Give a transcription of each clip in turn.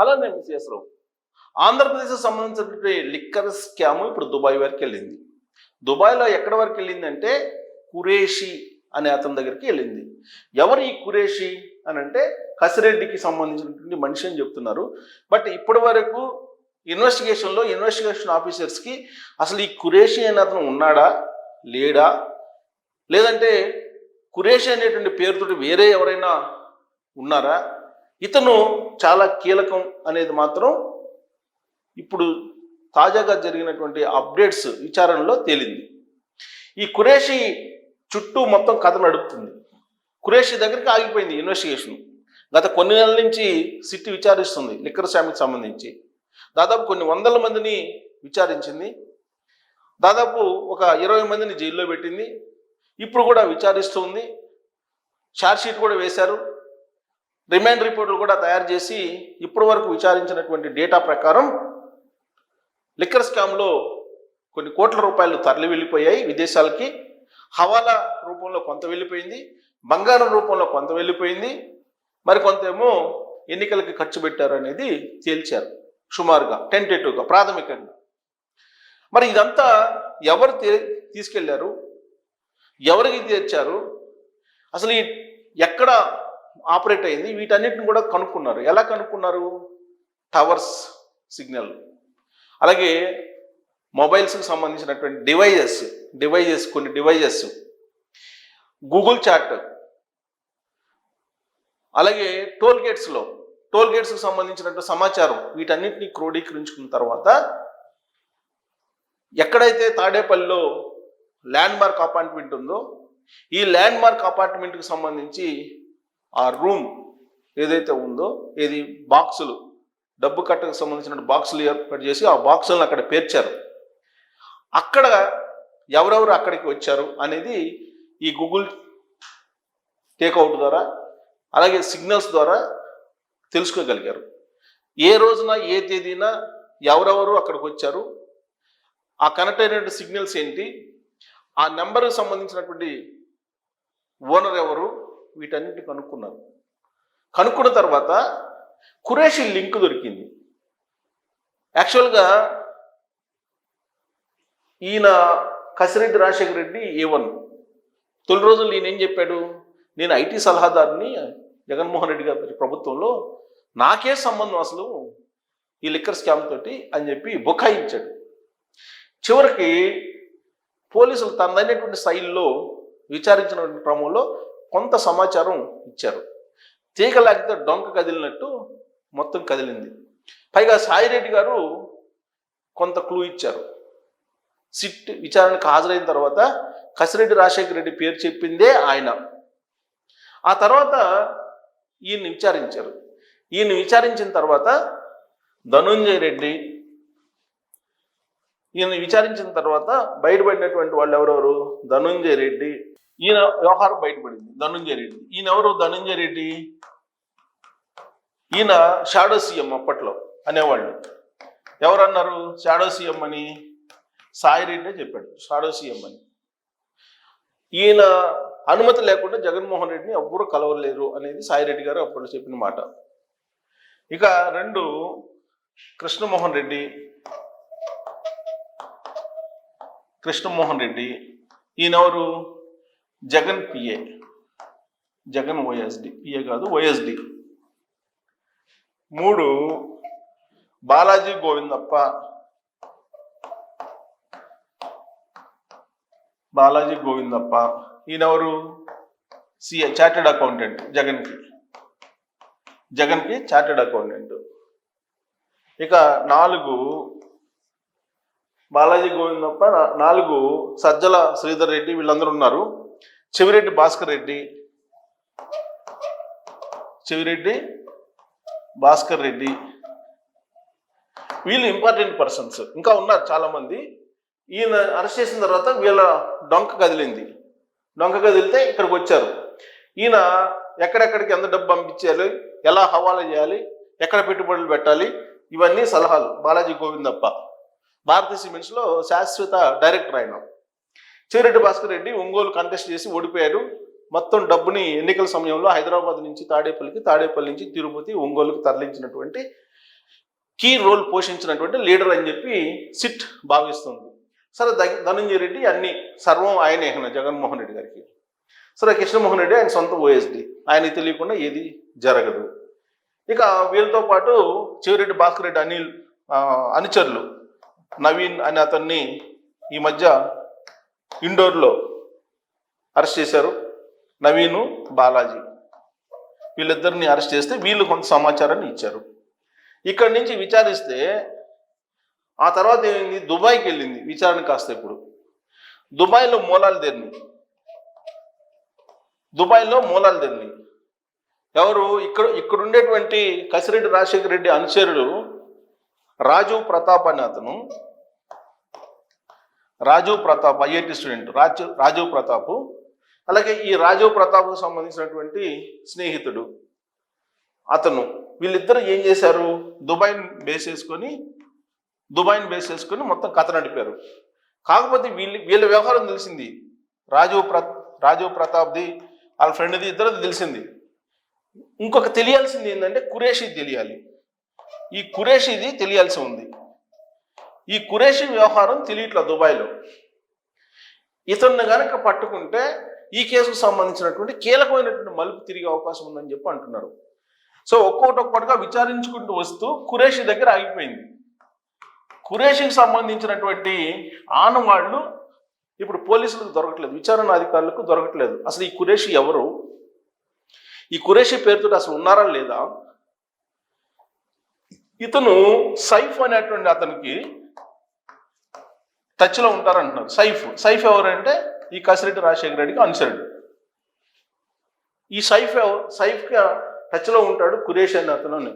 అలానే మిస్ఎస్ రావు ఆంధ్రప్రదేశ్కి సంబంధించినటువంటి లిక్కర్ స్కామ్ ఇప్పుడు దుబాయ్ వరకు వెళ్ళింది. దుబాయ్లో ఎక్కడ వరకు వెళ్ళిందంటే కురేషి అనే అతని దగ్గరికి వెళ్ళింది. ఎవరు ఈ కురేషి అని అంటే కసిరెడ్డికి సంబంధించినటువంటి మనిషి అని చెప్తున్నారు. బట్ ఇప్పటి వరకు ఇన్వెస్టిగేషన్లో ఇన్వెస్టిగేషన్ ఆఫీసర్స్కి అసలు ఈ కురేషి అనే అతను ఉన్నాడా? లేడా? లేదంటే కురేషి అనేటువంటి పేరుతోటి వేరే ఎవరైనా ఉన్నారా? ఇతను చాలా కీలకం అనేది మాత్రం ఇప్పుడు తాజాగా జరిగినటువంటి అప్డేట్స్ విచారణలో తేలింది. ఈ కురేషి చుట్టూ మొత్తం కథ నడుపుతుంది. కురేషి దగ్గరికి ఆగిపోయింది ఇన్వెస్టిగేషన్ గత కొన్ని నెలల నుంచి సిట్టి విచారిస్తుంది లిక్కర్ స్వామికి సంబంధించి. దాదాపు కొన్ని వందల మందిని విచారించింది. దాదాపు ఒక ఇరవై మందిని జైల్లో పెట్టింది. ఇప్పుడు కూడా విచారిస్తుంది. షార్ట్ కూడా వేశారు. రిమైండ్ రిపోర్టులు కూడా తయారు చేసి ఇప్పటి వరకు విచారించినటువంటి డేటా ప్రకారం లిక్కర్ స్కామ్లో కొన్ని కోట్ల రూపాయలు తరలి వెళ్ళిపోయాయి విదేశాలకి. హవాలా రూపంలో కొంత వెళ్ళిపోయింది. బంగారం రూపంలో కొంత వెళ్ళిపోయింది. మరి కొంతేమో ఎన్నికలకి ఖర్చు పెట్టారు అనేది తేల్చారు. సుమారుగా టెంటేటివ్గా ప్రాథమికంగా. మరి ఇదంతా ఎవరు తీ- తీసుకెళ్ళారు? ఎవరికి తీర్చారు? అసలు ఈ ఎక్కడ ఆపరేట్ అయింది. వీటన్నిటిని కూడా కనుక్కున్నారు. ఎలా కనుక్కున్నారు? Towers signal. అలాగే మొబైల్స్కి సంబంధించినటువంటి డివైజెస్ డివైజెస్ కొన్ని డివైజెస్. Google chat. అలాగే టోల్ గేట్స్లో టోల్ గేట్స్కి సంబంధించినటువంటి సమాచారం. వీటన్నిటిని క్రోడీకరించుకున్న తర్వాత ఎక్కడైతే తాడేపల్లిలో ల్యాండ్ మార్క్ అపార్ట్మెంట్ ఉందో ఈ ల్యాండ్ మార్క్ అపార్ట్మెంట్కి సంబంధించి ఆ రూమ్ ఏదైతే ఉందో ఏది బాక్సులు డబ్బు కట్టకు సంబంధించిన బాక్సులు ఏర్పాటు చేసి ఆ బాక్సులను అక్కడ పేర్చారు. అక్కడ ఎవరెవరు అక్కడికి వచ్చారు అనేది ఈ గూగుల్ టేక్అవుట్ ద్వారా అలాగే సిగ్నల్స్ ద్వారా తెలుసుకోగలిగారు. ఏ రోజున ఏ తేదీన ఎవరెవరు అక్కడికి వచ్చారు ఆ కనెక్ట్ అయినటువంటి సిగ్నల్స్ ఏంటి ఆ నెంబర్కి సంబంధించినటువంటి ఓనర్ ఎవరు వీటన్నిటిని కనుక్కున్నారు. కనుక్కున్న తర్వాత కురేషి లింక్ దొరికింది. యాక్చువల్గా ఈయన కసిరెడ్డి రాజశేఖర రెడ్డి ఏ వన్. తొలి రోజులు ఈయన ఏం చెప్పాడు? నేను ఐటీ సలహాదారుని జగన్మోహన్ రెడ్డి గారి ప్రభుత్వంలో నాకే సంబంధం అసలు ఈ లిక్కర్ స్కామ్ తోటి అని చెప్పి బుకాయించాడు. చివరికి పోలీసులు తనదైనటువంటి శైలిలో విచారించిన క్రమంలో కొంత సమాచారం ఇచ్చారు. తీగ లాగితే డొంక కదిలినట్టు మొత్తం కదిలింది. పైగా సాయిరెడ్డి గారు కొంత క్లూ ఇచ్చారు. సిట్ విచారణకు హాజరైన తర్వాత కసిరెడ్డి రాజశేఖర రెడ్డి పేరు చెప్పిందే ఆయన. ఆ తర్వాత ఈయన్ని విచారించారు. ఈయన్ని విచారించిన తర్వాత ధనుంజయ రెడ్డి ఈయన విచారించిన తర్వాత బయటపడినటువంటి వాళ్ళు ఎవరెవరు ధనుంజయ రెడ్డి. ఈయన వ్యవహారం బయటపడింది. ధనుంజయ రెడ్డి. ఈయన ఎవరు ధనుంజయ రెడ్డి. ఈయన షాడో సీఎం అప్పట్లో అనేవాళ్ళు. ఎవరన్నారు? షాడో సీఎం అని? సాయి రెడ్డి చెప్పాడు. షాడో సీఎం అని. ఈయన అనుమతి లేకుండా జగన్మోహన్ రెడ్డిని ఎవ్వరూ కలవలేరు అనేది సాయిరెడ్డి గారు అప్పుడు చెప్పిన మాట. ఇక రెండు Krishnamohan Reddy. Krishnamohan Reddy ఈయనెవరు? Jagan PA Jagan OSD PA కాదు ఓఎస్డి మూడు బాలాజీ గోవిందప్ప. బాలాజీ గోవిందప్ప. ఈయనెవరు? సిఏ చార్టెడ్ అకౌంటెంట్ జగన్కి జగన్కి చార్టెడ్ అకౌంటెంట్ ఇక నాలుగు బాలాజీ గోవిందప్ప నాలుగు సజ్జల శ్రీధర్ రెడ్డి వీళ్ళందరూ ఉన్నారు. చెవిరెడ్డి భాస్కర్ రెడ్డి. చెవిరెడ్డి భాస్కర్ రెడ్డి. వీళ్ళు ఇంపార్టెంట్ పర్సన్స్. ఇంకా ఉన్నారు చాలామంది. ఈయన అరెస్ట్ చేసిన తర్వాత వీళ్ళ డొంక కదిలింది. డొంక కదిలితే ఇక్కడికి వచ్చారు. ఈయన ఎక్కడెక్కడికి ఎంత డబ్బు పంపించాలి ఎలా హవాలా చేయాలి ఎక్కడ పెట్టుబడులు పెట్టాలి ఇవన్నీ సలహాలు బాలాజీ గోవిందప్ప. భారతీయ సిమెంట్స్లో శాశ్వత డైరెక్టర్ ఆయన చివరెడ్డి భాస్కర్ రెడ్డి ఒంగోలు కంటెస్ట్ చేసి ఓడిపోయారు మొత్తం డబ్బుని ఎన్నికల సమయంలో హైదరాబాద్ నుంచి తాడేపల్లికి తాడేపల్లి నుంచి తిరుపతి ఒంగోలుకి తరలించినటువంటి కీ రోల్ పోషించినటువంటి లీడర్ అని చెప్పి సిట్ భావిస్తుంది. సరే ధనంజయ రెడ్డి అన్ని సర్వం ఆయనే జగన్మోహన్ రెడ్డి గారికి. సరే కృష్ణమోహన్ రెడ్డి ఆయన సొంత ఓఎస్డి ఆయన తెలియకుండా ఏది జరగదు. ఇక వీళ్ళతో పాటు చివరెడ్డి భాస్కర్ రెడ్డి అనిల్ అనుచరులు నవీన్ అనే అతన్ని ఈ మధ్య ఇండోర్లో అరెస్ట్ చేశారు నవీను బాలాజీ. వీళ్ళిద్దరిని అరెస్ట్ చేస్తే వీళ్ళు కొంత సమాచారాన్ని ఇచ్చారు. ఇక్కడి నుంచి విచారిస్తే ఆ తర్వాత ఏమైంది? దుబాయ్కి వెళ్ళింది విచారణ కాస్త ఇప్పుడు. దుబాయ్లో మూలాలు తెరిని దుబాయ్లో మూలాలు తెరిని ఎవరు? ఇక్కడ ఇక్కడ ఉండేటువంటి కసిరెడ్డి రాజశేఖర రెడ్డి అనుచరుడు రాజు ప్రతాప్ అనే అతను. Rajeev Pratap IIT student. రాజు రాజీవ్ ప్రతాప్. అలాగే ఈ రాజీవ్ ప్రతాప్కు సంబంధించినటువంటి స్నేహితుడు అతను. వీళ్ళిద్దరు ఏం చేశారు? దుబాయ్ని బేస్ చేసుకొని దుబాయ్ని బేస్ చేసుకొని మొత్తం కథ నడిపారు. కాకపోతే వీళ్ళు వీళ్ళ వ్యవహారం తెలిసింది. రాజీవ్ ప్ర రాజీవ్ ప్రతాప్ది వాళ్ళ ఫ్రెండ్ది ఇద్దరు తెలిసింది. ఇంకొక తెలియాల్సింది ఏంటంటే కురేషి తెలియాలి. ఈ కురేషిది తెలియాల్సి ఉంది. ఈ కురేషి వ్యవహారం తెలియట్ల దుబాయ్లో. ఇతన్ని గనక పట్టుకుంటే ఈ కేసుకు సంబంధించినటువంటి కీలకమైనటువంటి మలుపు తిరిగే అవకాశం ఉందని చెప్పి అంటున్నారు. సో ఒక్కొక్కటి ఒక్కొక్కటిగా విచారించుకుంటూ వస్తూ కురేషి దగ్గర ఆగిపోయింది. కురేషికి సంబంధించినటువంటి ఆనవాళ్ళు ఇప్పుడు పోలీసులకు దొరకట్లేదు విచారణ అధికారులకు దొరకట్లేదు. అసలు ఈ కురేషి ఎవరు? ఈ కురేషి పేరుతో అసలు ఉన్నారా లేదా? ఇతను సైఫ్ అనేటువంటి అతనికి టచ్లో ఉంటారంటున్నారు. సైఫ్. సైఫ్ ఎవరంటే ఈ కసిరెడ్డి రాజశేఖర రెడ్డికి అనుసరుడు. ఈ సైఫ్ ఎవరు సైఫ్కి టచ్లో ఉంటాడు కురేషి అనే అతను అని.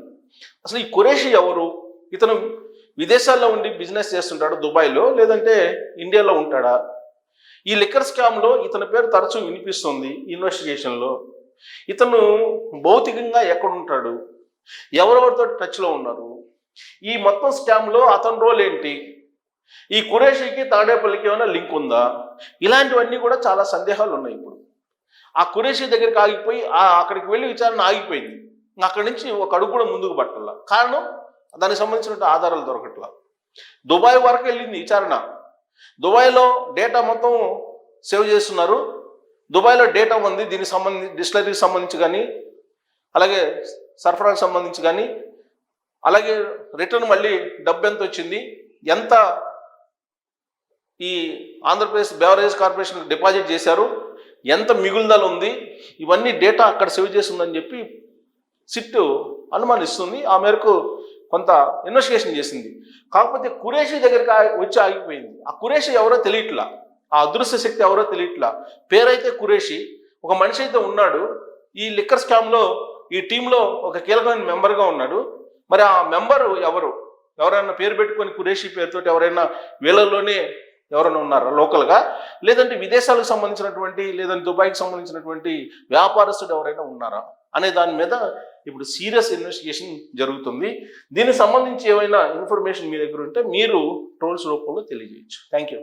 అసలు ఈ కురేషి ఎవరు? ఇతను విదేశాల్లో ఉండి బిజినెస్ చేస్తుంటాడు దుబాయ్లో లేదంటే ఇండియాలో ఉంటాడా? ఈ లిక్కర్ స్కామ్లో ఇతని పేరు తరచూ వినిపిస్తుంది ఇన్వెస్టిగేషన్లో ఇతను భౌతికంగా ఎక్కడ ఉంటాడు ఎవరెవరితో టచ్లో ఉన్నారు? ఈ మొత్తం స్కామ్లో అతని రోల్ ఏంటి? ఈ కురేషికి తాడేపల్లికి ఏమైనా లింక్ ఉందా? ఇలాంటివన్నీ కూడా చాలా సందేహాలు ఉన్నాయి ఇప్పుడు. ఆ కురేషి దగ్గరికి ఆగిపోయి ఆ అక్కడికి వెళ్ళి విచారణ ఆగిపోయింది. అక్కడి నుంచి ఒక అడుగు కూడా ముందుకు పట్టాల. కారణం? దానికి సంబంధించిన ఆధారాలు దొరకట్లా. దుబాయ్ వరకు వెళ్ళింది విచారణ. దుబాయ్లో డేటా మొత్తం సేవ్ చేస్తున్నారు. దుబాయ్లో డేటా ఉంది. దీనికి సంబంధించి డిస్టిలరీకి సంబంధించి కానీ అలాగే సరఫరాకు సంబంధించి కానీ అలాగే రిటర్న్ మళ్ళీ డబ్బు ఎంత వచ్చింది ఎంత ఈ ఆంధ్రప్రదేశ్ బెవరేజ్ కార్పొరేషన్ డిపాజిట్ చేశారు ఎంత మిగులుదల ఉంది ఇవన్నీ డేటా అక్కడ సేవ్ చేస్తుందని చెప్పి సిట్ అనుమానిస్తుంది. ఆ మేరకు కొంత ఇన్వెస్టిగేషన్ చేసింది. కాకపోతే కురేషి దగ్గరికి వచ్చి ఆగిపోయింది. ఆ కురేషి ఎవరో తెలియట్లా. ఆ అదృశ్య శక్తి ఎవరో తెలియట్లా. పేరైతే కురేషి. ఒక మనిషి అయితే ఉన్నాడు. ఈ లిక్కర్ స్కామ్లో ఈ టీంలో ఒక కీలకమైన మెంబర్గా ఉన్నాడు. మరి ఆ మెంబరు ఎవరు? ఎవరైనా పేరు పెట్టుకొని కురేషి పేరుతో ఎవరైనా వీళ్ళలోనే ఎవరైనా ఉన్నారా లోకల్గా? లేదంటే విదేశాలకు సంబంధించినటువంటి లేదంటే దుబాయ్కి సంబంధించినటువంటి వ్యాపారస్తుడు ఎవరైనా ఉన్నారా? అనే దాని మీద ఇప్పుడు సీరియస్ ఇన్వెస్టిగేషన్ జరుగుతుంది. దీనికి సంబంధించి ఏమైనా ఇన్ఫర్మేషన్ మీ దగ్గర ఉంటే మీరు ట్రోల్స్ రూపంలో తెలియజేయచ్చు. Thank you